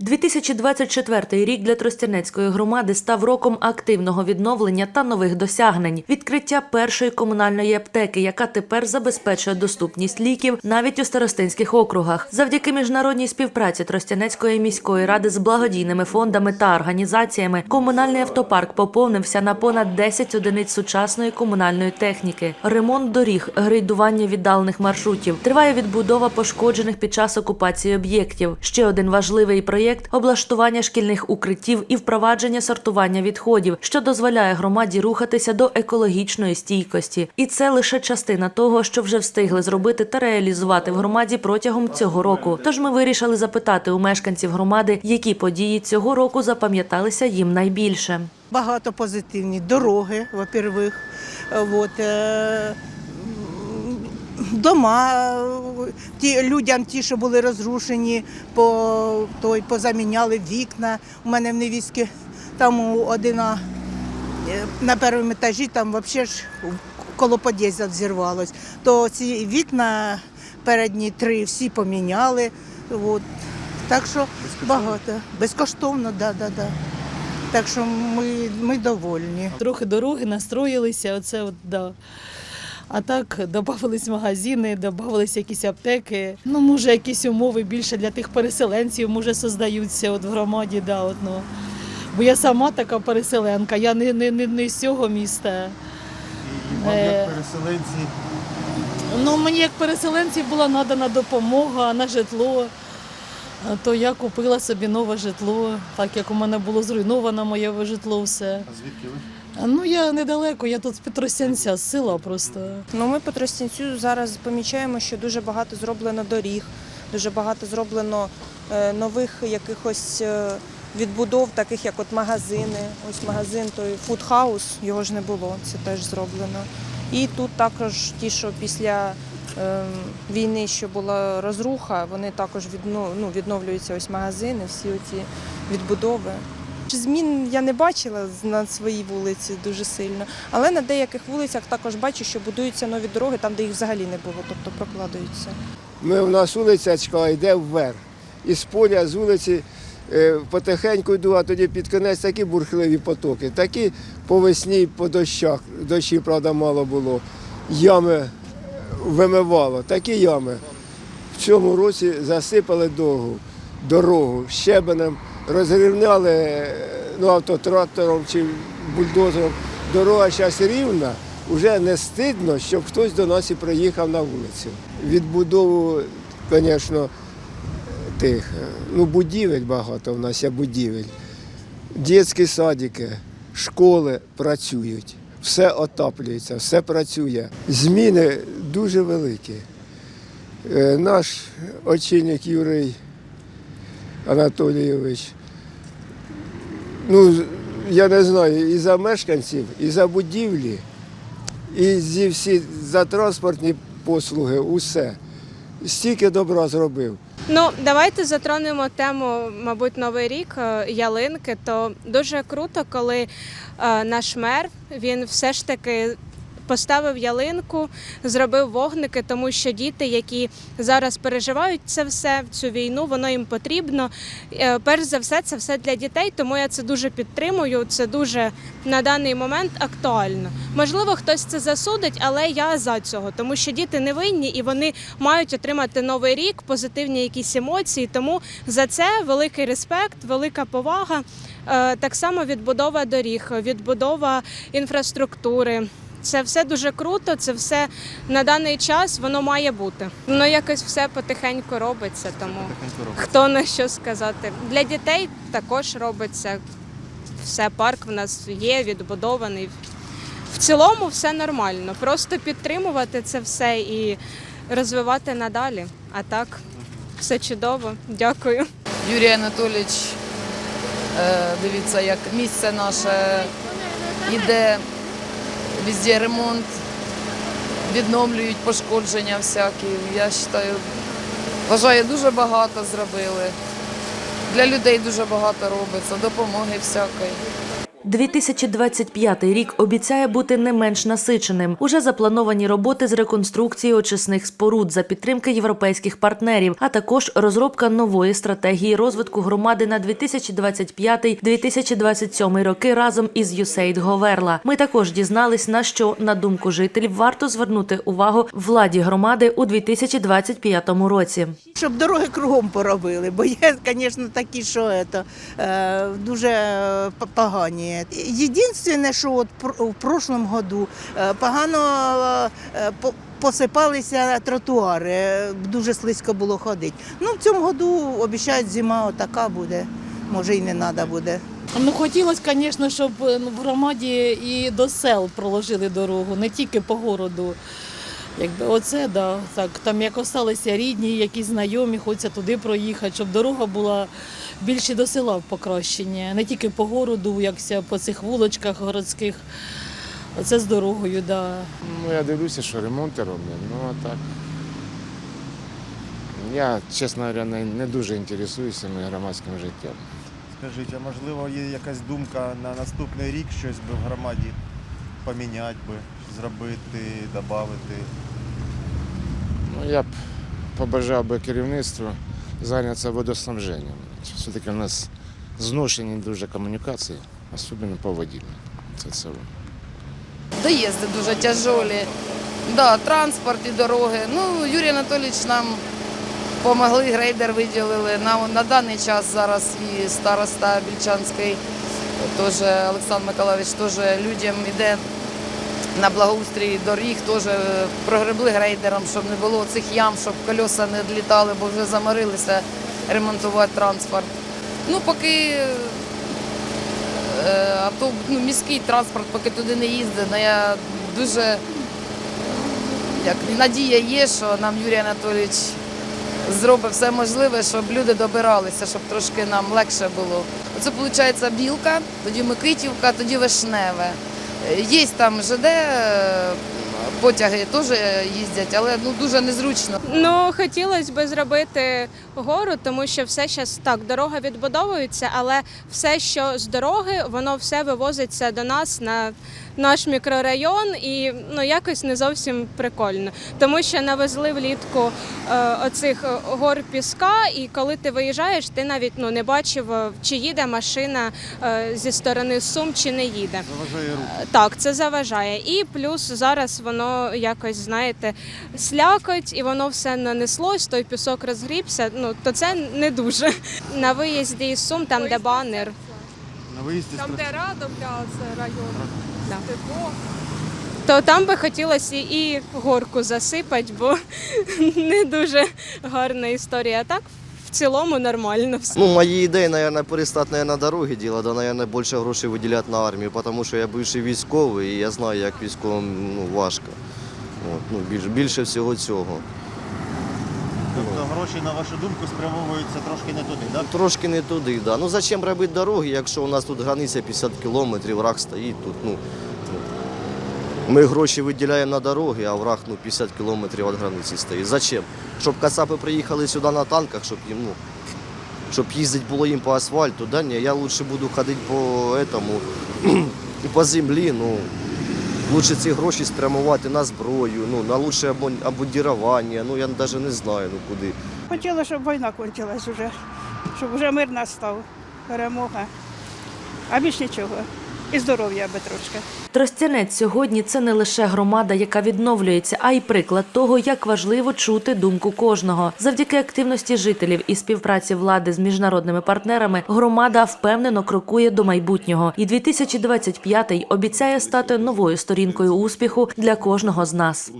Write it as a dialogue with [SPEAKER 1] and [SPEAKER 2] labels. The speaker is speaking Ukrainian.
[SPEAKER 1] 2024 рік для Тростянецької громади став роком активного відновлення та нових досягнень. Відкриття першої комунальної аптеки, яка тепер забезпечує доступність ліків навіть у старостинських округах. Завдяки міжнародній співпраці Тростянецької міської ради з благодійними фондами та організаціями комунальний автопарк поповнився на понад 10 одиниць сучасної комунальної техніки. Ремонт доріг, грейдування віддалених маршрутів. Триває відбудова пошкоджених під час окупації об'єктів. Ще один важливий проєкт облаштування шкільних укриттів і впровадження сортування відходів, що дозволяє громаді рухатися до екологічної стійкості. І це лише частина того, що вже встигли зробити та реалізувати в громаді протягом цього року. Тож ми вирішили запитати у мешканців громади, які події цього року запам'яталися їм найбільше.
[SPEAKER 2] Багато позитивні дороги, во-первых, вот, е, м, дома, ті, людям ті, що були розрушені, по, той, позаміняли вікна. У мене в невістки там у одина е, на першому етажі там взагалі ж коло під'їзду взірвалось. То ці вікна передні три всі поміняли. От. Так що багато. Безкоштовно, да, да, да. Так що ми, ми довольні.
[SPEAKER 3] Трохи дороги настроїлися, оце от, да. А так додавались магазини, додавались якісь аптеки. Ну, може, якісь умови більше для тих переселенців, може, создаються от в громаді. Да, от, ну. Бо я сама така переселенка, я не, не, не, не з цього міста.
[SPEAKER 4] І вам
[SPEAKER 3] Е,
[SPEAKER 4] як переселенці
[SPEAKER 3] Ну, мені як переселенці була надана допомога на житло. То я купила собі нове житло, так як у мене було зруйновано моє житло все.
[SPEAKER 4] а звідки ви?
[SPEAKER 3] Ну я недалеко, я тут з Петросянця, з села просто.
[SPEAKER 5] Ну, ми по Тростянцю зараз помічаємо, що дуже багато зроблено доріг, дуже багато зроблено е, нових якихось е, відбудов, таких як от магазини. Ось магазин той фудхаус, його ж не було, це теж зроблено. І тут також ті, що після е, війни, що була розруха, вони також ну, відновлюються ось магазини, всі оці відбудови. Змін я не бачила на своїй вулиці дуже сильно, але на деяких вулицях також бачу, що будуються нові дороги там, де їх взагалі не було, тобто прокладаються.
[SPEAKER 6] Ми, у нас вулиця йде вверх. І з поля, з вулиці е, потихеньку йду, а тоді під кінець такі бурхливі потоки. Такі по весні, по дощах. Дощів, правда, мало було. Ями вимивало, такі ями. В цьому році засипали дорогу, дорогу щебенем, розрівняли е, ну, автотрактором чи бульдозером. Дорога зараз рівна, вже не стидно, щоб хтось до нас і приїхав на вулицю. Відбудову, звісно, тих, е, ну, будівель багато в нас є будівель. Дітські садики, школи працюють, все отаплюється, все працює. Зміни дуже великі. Е, Наш очільник Юрій Анатолійович, ну, я не знаю, і за мешканців, і за будівлі, і зі всі за транспортні послуги, усе. Стільки добра зробив.
[SPEAKER 7] Ну, давайте затронемо тему, мабуть, новий рік е, ялинки. То дуже круто, коли е, наш мер він все ж таки. Поставив ялинку, зробив вогники, тому що діти, які зараз переживають це все, цю війну, воно їм потрібно. Е, Перш за все, це все для дітей, тому я це дуже підтримую. Це дуже на даний момент актуально. Можливо, хтось це засудить, але я за цього, тому що діти не винні і вони мають отримати новий рік, позитивні якісь емоції. Тому за це великий респект, велика повага. Е, Так само відбудова доріг, відбудова інфраструктури. Це все дуже круто. Це все на даний час воно має бути. Воно якось все потихеньку робиться. Тому
[SPEAKER 4] Потихеньку робите.
[SPEAKER 7] хто на що сказати. Для дітей також робиться. Все, парк в нас є, відбудований. В цілому все нормально. Просто підтримувати це все і розвивати надалі. А так, все чудово. Дякую.
[SPEAKER 8] Юрій Анатолійович, е, дивіться, як місце наше іде, везде ремонт, відновлюють пошкодження всякі. Я вважаю, вважаю, дуже багато зробили. Для людей дуже багато робиться, допомоги всякої.
[SPEAKER 1] 2025 рік обіцяє бути не менш насиченим. Уже заплановані роботи з реконструкції очисних споруд за підтримки європейських партнерів, а також розробка нової стратегії розвитку громади на 2025-2027 роки разом із USAID Говерла. Ми також дізнались, на що, на думку жителів, варто звернути увагу владі громади у 2025 році.
[SPEAKER 2] Щоб дороги кругом поробили, бо є, звісно, такі, що це, е, дуже е, погані. Єдине, що в прошлому году е, погано е, посипалися тротуари, дуже слизько було ходити. Ну, в цьому году обіцяють, зима отака буде, може і не треба буде.
[SPEAKER 3] Ну хотілося, звісно, щоб е, в громаді і до сел проложили дорогу, не тільки по городу. Якби оце да, так. Там як осталися рідні, якісь знайомі, хочеться туди проїхати, щоб дорога була більше до села в покращення, не тільки по городу, якся по цих вулочках городських. Оце з дорогою, да.
[SPEAKER 9] Ну, я дивлюся, що ремонти роблять, ну а так. Я, чесно говоря, не, не дуже інтересуюся громадським життям.
[SPEAKER 4] Скажіть, а можливо є якась думка на наступний рік щось би в громаді поміняти би, зробити, додати?
[SPEAKER 9] Ну, я б побажав би керівництву зайнятися водоснабженням. Все-таки у нас зношені дуже комунікації, особливо по воді. Це це.
[SPEAKER 8] Доїзди дуже тяжолі. Да, транспорт і дороги. Ну, Юрій Анатолійович нам допомогли, грейдер виділили. На, на даний час зараз і староста Більчанський, теж Олександр Миколаївич теж людям йде на благоустрій доріг, теж е, прогребли грейдером, щоб не було цих ям, щоб колеса не відлітали, бо вже заморилися ремонтувати транспорт. Ну, поки Е, авто, ну, міський транспорт поки туди не їздить, але я дуже як, надія є, що нам Юрій Анатолійович зробить все можливе, щоб люди добиралися, щоб трошки нам легше було. Оце виходить білка, тоді Микитівка, тоді Вишневе. Є там ЖД, е, потяги теж їздять, але ну, дуже незручно.
[SPEAKER 7] Ну, хотілося б зробити гору, тому що все зараз так, дорога відбудовується, але все, що з дороги, воно все вивозиться до нас на наш мікрорайон, і ну якось не зовсім прикольно. Тому що навезли влітку е, оцих е, гор піска, і коли ти виїжджаєш, ти навіть ну не бачив, е, чи їде машина е, зі сторони Сум, чи не їде.
[SPEAKER 4] Заважає рух.
[SPEAKER 7] Так, це заважає. І плюс зараз воно якось, знаєте, слякоть, і воно все нанеслось, той пісок розгрібся. Ну то це не дуже. На виїзді із Сум, там де банер.
[SPEAKER 4] На виїзді з
[SPEAKER 7] Радовля, це район. То там би хотілося і горку засипати, бо не дуже гарна історія. А так в цілому нормально все.
[SPEAKER 10] Ну, мои идеи, наверное, перестать, наверное, дороги делать, да, наверное, більше грошей виділяти на армію, тому що я бивший військовий, і я знаю, як військовим ну, важко. От, ну, більше, більше всього цього.
[SPEAKER 4] Тобто гроші, на вашу думку, спрямовуються трошки не туди, так?
[SPEAKER 10] Трошки не туди, да. Ну зачем робити дороги, якщо у нас тут границя 50 кілометрів, враг стоїть тут. Ну, ну. ми гроші виділяємо на дороги, а враг ну, 50 кілометрів від границі стоїть. Зачем? Щоб кацапи приїхали сюди на танках, щоб їм, ну, щоб їздити було їм по асфальту, да ні, я лучше буду ходити по этому, по землі, ну, лучше ці гроші спрямувати на зброю, ну, на лучше обмон- ну, я навіть не знаю, ну, куди.
[SPEAKER 11] Хотіла, щоб війна кончилась вже, щоб вже мир настав, перемога. А більш нічого. І здоров'я аби трошки.
[SPEAKER 1] Тростянець сьогодні це не лише громада, яка відновлюється, а й приклад того, як важливо чути думку кожного. Завдяки активності жителів і співпраці влади з міжнародними партнерами громада впевнено крокує до майбутнього. І 2025 обіцяє стати новою сторінкою успіху для кожного з нас.